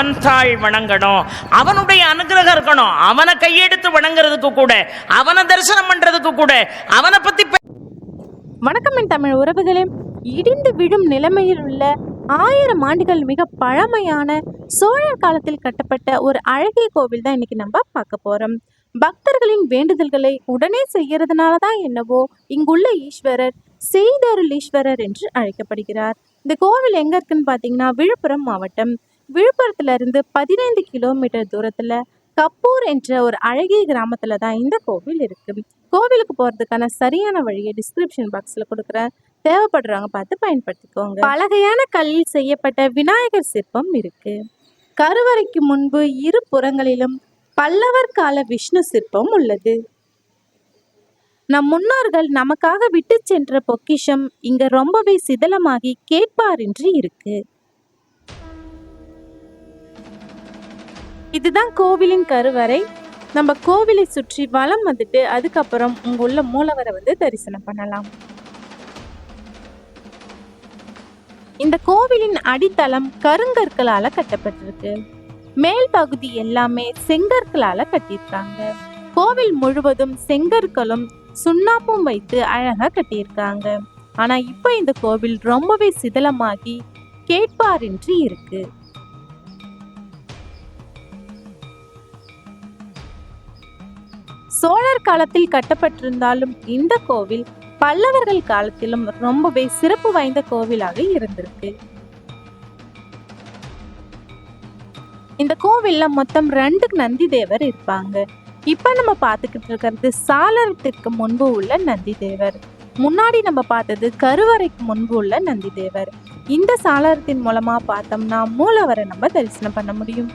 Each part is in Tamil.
மனத்தாள் வணங்கணும். அவனுடைய அனுகிரகம் இருக்கணும். அவனை கையெடுத்து வணங்குறதுக்கு கூட அவனை தரிசனம் பண்றதுக்கு கூட அவனை பத்தி வணக்கம் என் தமிழ் உறவுகளே. இடிந்து விழும் நிலைமையில் உள்ள ஆயிரம் ஆண்டுகள் மிக பழமையான சோழர் காலத்தில் கட்டப்பட்ட ஒரு அழகிய கோவில் தான் இன்னைக்கு நம்ம பார்க்க போறோம். பக்தர்களின் வேண்டுதல்களை உடனே செய்யறதுனால தான் என்னவோ இங்குள்ள ஈஸ்வரர் செய்தருள் ஈஸ்வரர் என்று அழைக்கப்படுகிறார். இந்த கோவில் எங்க இருக்குன்னு பார்த்தீங்கன்னா விழுப்புரம் மாவட்டம். விழுப்புரத்துல இருந்து பதினைந்து கிலோமீட்டர் தூரத்துல கப்பூர் என்ற ஒரு அழகிய கிராமத்துல தான் இந்த கோவில் இருக்கு. கோவிலுக்கு போறதுக்கான சரியான வழியை டிஸ்கிரிப்ஷன் பாக்ஸ்ல கொடுக்குறேன். தேவைப்படுறவங்க பார்த்து பயன்படுத்திக்கோங்க. பலகையான கல்லில் செய்யப்பட்ட விநாயகர் சிற்பம் இருக்கு. கருவறைக்கு முன்பு இரு புறங்களிலும் பல்லவர் கால விஷ்ணு சிற்பம் உள்ளது. நம் முன்னோர்கள் நமக்காக விட்டு சென்ற பொக்கிஷம் இங்க ரொம்பவே சிதலமாகி கேட்பாரின்றி இருக்கு. இதுதான் கோவிலின் கருவறை. நம்ம கோவிலை சுற்றி வலம் வந்துட்டு அதுக்கப்புறம் உங்க உள்ள மூலவரை வந்து தரிசனம் பண்ணலாம். இந்த கோவிலின் அடித்தளம் கருங்கற்களால கட்டப்பட்டிருக்கு. மேல் பகுதி எல்லாமே செங்கற்களால கட்டியிருக்காங்க. கோவில் முழுவதும் செங்கற்களும் சுண்ணாம்பும் வைத்து அழகா கட்டியிருக்காங்க. ஆனா இப்ப இந்த கோவில் ரொம்பவே சிதலமாகி கேட்பாரின்றி இருக்கு. சோழர் காலத்தில் கட்டப்பட்டிருந்தாலும் இந்த கோவில் பல்லவர்கள் காலத்திலும் ரொம்பவே சிறப்பு வாய்ந்த கோவிலாக இருந்திருக்கு. இந்த கோவில்ல மொத்தம் ரெண்டு நந்தி தேவர் இருப்பாங்க. இப்ப நம்ம பார்த்துக்கிட்டு இருக்கிறது சாளரத்திற்கு முன்பு உள்ள நந்தி தேவர் முன்னாடி நம்ம பார்த்தது கருவறைக்கு முன்பு உள்ள நந்தி தேவர் இந்த சாளரத்தின் மூலமா பார்த்தோம்னா மூலவரை நம்ம தரிசனம் பண்ண முடியும்.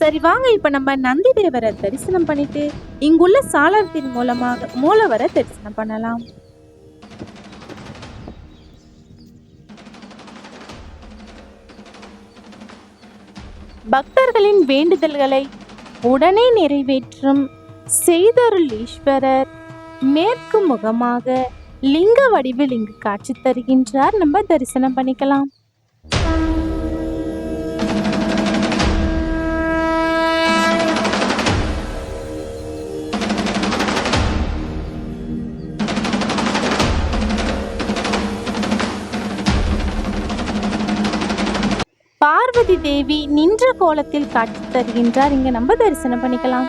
சரி வாங்க இப்ப நம்ம நந்தி தேவரை தரிசனம் பண்ணிட்டு இங்குள்ள சாளரத்தின் மூலமாக மூலவரை தரிசனம் பண்ணலாம். பக்தர்களின் வேண்டுதல்களை உடனே நிறைவேற்றும் செய்தருள் ஈஸ்வரர் மேற்கு முகமாக லிங்க வடிவில் இங்கு காட்சி தருகின்றார். நம்ம தரிசனம் பண்ணிக்கலாம். சரஸ்வதி தேவி நின்ற கோலத்தில் காட்சி தருகின்றார். இங்க நம்ம தரிசனம் பண்ணிக்கலாம்.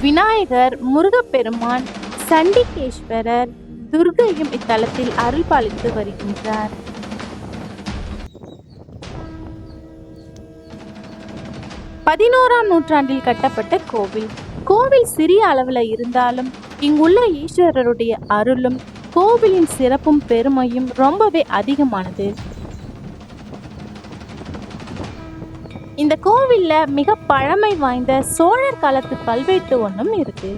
விநாயகர் முருகப்பெருமான் சண்டிகேஸ்வரர் துர்கையும் இத்தலத்தில் அருள் பாலித்து வருகின்றார். பதினோராம் நூற்றாண்டில் கட்டப்பட்ட கோவில். கோவில் சிறிய அளவில் இருந்தாலும் இங்குள்ள ஈஸ்வரருடைய அருளும் கோவிலின் சிறப்பும் பெருமையும் ரொம்பவே அதிகமானது. இந்த கோவிலில் மிக பழமை வாய்ந்த சோழர் காலத்து கல்வெட்டு ஒன்றும் இருக்கு.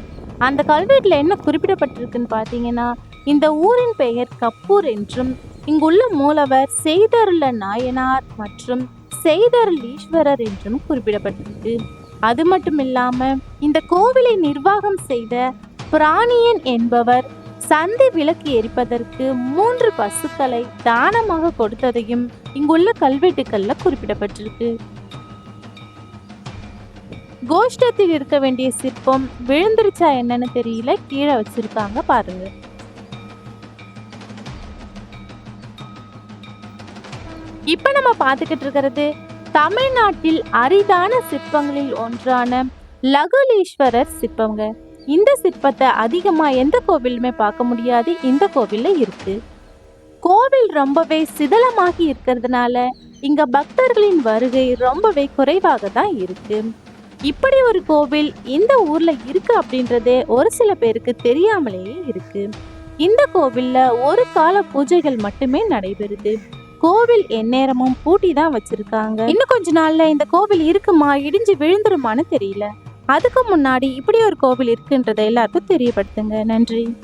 அந்த கல்வெட்டில் என்ன குறிப்பிடப்பட்டிருக்குன்னு பார்த்தீங்கன்னா இந்த ஊரின் பெயர் கப்பூர் என்றும் இங்குள்ள மூலவர் செய்தருள நாயனார் மற்றும் செய்தருள் ஈஸ்வரர் என்றும் குறிப்பிடப்பட்டிருக்கு. அது மட்டும் இல்லாமல் இந்த கோவிலை நிர்வாகம் செய்த பிராணியன் என்பவர் சந்தி விளக்கு எரிப்பதற்கு மூன்று பசுக்களை தானமாக கொடுத்ததையும் இங்குள்ள கல்வெட்டுக்கள்ல குறிப்பிடப்பட்டிருக்கு. கோஷ்டத்தில் இருக்க வேண்டிய சிற்பம் விழுந்துருச்சா என்னன்னு தெரியல. கீழே வச்சிருக்காங்க பாருங்க. இப்ப நம்ம பார்த்துக்கிட்டு இருக்கிறது தமிழ்நாட்டில் அரிதான சிற்பங்களில் ஒன்றான லகுலீஸ்வரர் சிற்பங்க. இந்த சிற்பத்தை அதிகமா எந்த கோவிலுமே பார்க்க முடியாது. இந்த கோவில்ல இருக்கு. கோவில் ரொம்பவே சிதலமாகி இருக்கிறதுனால இங்க பக்தர்களின் வருகை ரொம்பவே குறைவாக தான் இருக்கு. இப்படி ஒரு கோவில் இந்த ஊர்ல இருக்கு அப்படின்றதே ஒரு சில பேருக்கு தெரியாமலேயே இருக்கு. இந்த கோவில்ல ஒரு கால பூஜைகள் மட்டுமே நடைபெறுது. கோவில் எந்நேரமும் பூட்டி தான் வச்சிருக்காங்க. இன்னும் கொஞ்ச நாள்ல இந்த கோவில் இருக்குமா இடிஞ்சு விழுந்துருமான்னு தெரியல. அதுக்கு முன்னாடி இப்படி ஒரு கோவில் இருக்குன்றதை எல்லாருக்கும் தெரியப்படுத்துங்க. நன்றி.